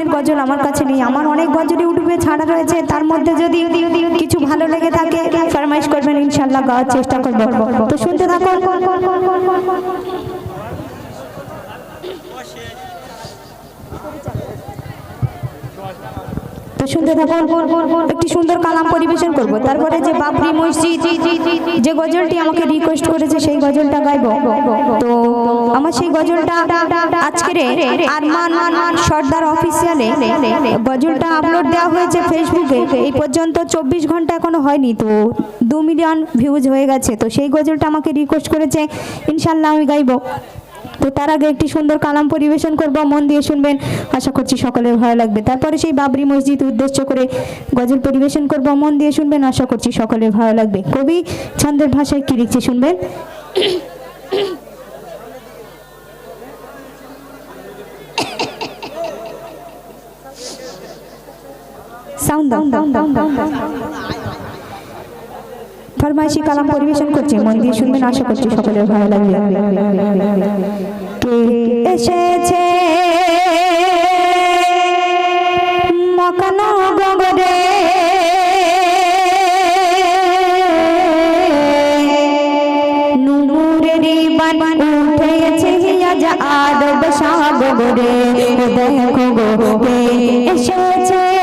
মানের গজল আমার কাছে নেই। আমার অনেক গজলই উঠবে, ছাড়া রয়েছে। তার মধ্যে যদি কিছু ভালো লেগে থাকে, ফরমাইশ করবেন ইনশাল্লাহ গাওয়ার চেষ্টা করব। তো শুনতে থাকুন। শুনতে একটি সুন্দর কালাম পরিবেশন করব। তারপরে যে বাবরি মসজিদ, যে গজলটি আমাকে রিকোয়েস্ট করেছে, সেই গজলটা গাইবো। তো আমার সেই গজলটা আজকের আরমান সর্দার অফিসিয়ালে গজলটা আপলোড দেওয়া হয়েছে ফেসবুকে এই পর্যন্ত চব্বিশ ঘণ্টা এখনও হয়নি, তো দু মিলিয়ন ভিউজ হয়ে গেছে। তো সেই গজলটা আমাকে রিকোয়েস্ট করেছে, ইনশাল্লাহ আমি গাইবো। তো তার আগে একটি সুন্দর কালাম পরিবেশন করব, মন দিয়ে শুনবেন। আশা করছি সকলের ভালো লাগবে। তারপরে সেই বাবরি মসজিদ উদ্দেশ্য করে গজল পরিবেশন করব, মন দিয়ে শুনবেন, আশা করছি সকলের ভালো লাগবে। কবি ছন্দের ভাষায় কি লিখছে শুনবেন? সাউন্ড দাও ফরমাইশি কালাম পরিবেশন করছে। মন দিয়ে শুনবেন, আশা করছি সকলের ভালো লাগবে। এসেছে? আদব সাগরে। দেখো গো এসেছে?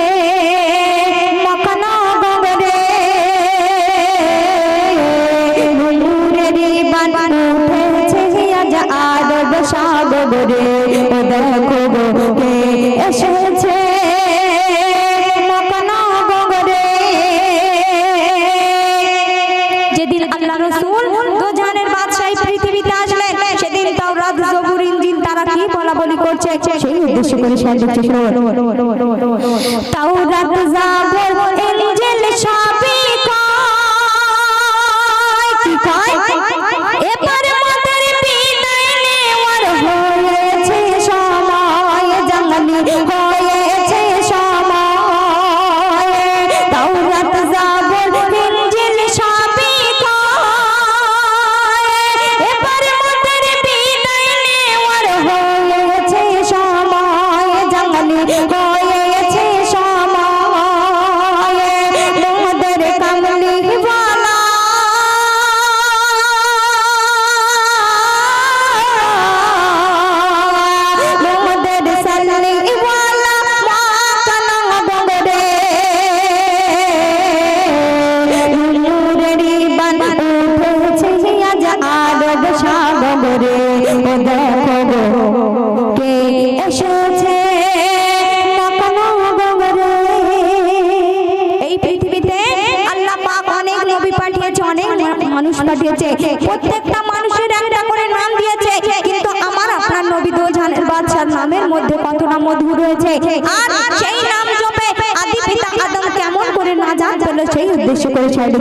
সাগরে দেখো গো কে এসেছে সেদিন তাওরাত, জবুর, ইনজিল, তারা কি বলা বলি করছে? জাবুর সবই go পাঠিয়েছে। প্রত্যেকটা মানুষের একটা করে নাম দিয়েছে। কিন্তু আমার আপনার নবী দোজানের বাদশার নামের মধ্যে কতটা মধু রয়েছে। আর সেই নাম জপে আদি পিতা আদম কেমন করে না জান পেল সেই উদ্দেশ্য করে সাইডে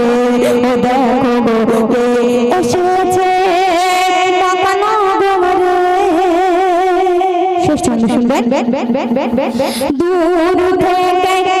ও দেখো গো কে এসেছে শেষ ছন্দ শুনবেন দূর থেকে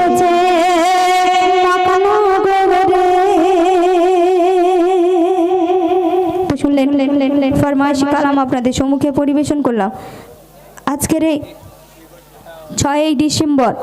ফরমাইশি কালাম আপনাদের সম্মুখে পরিবেশন করলাম। আজকের এই ছয়ই ডিসেম্বর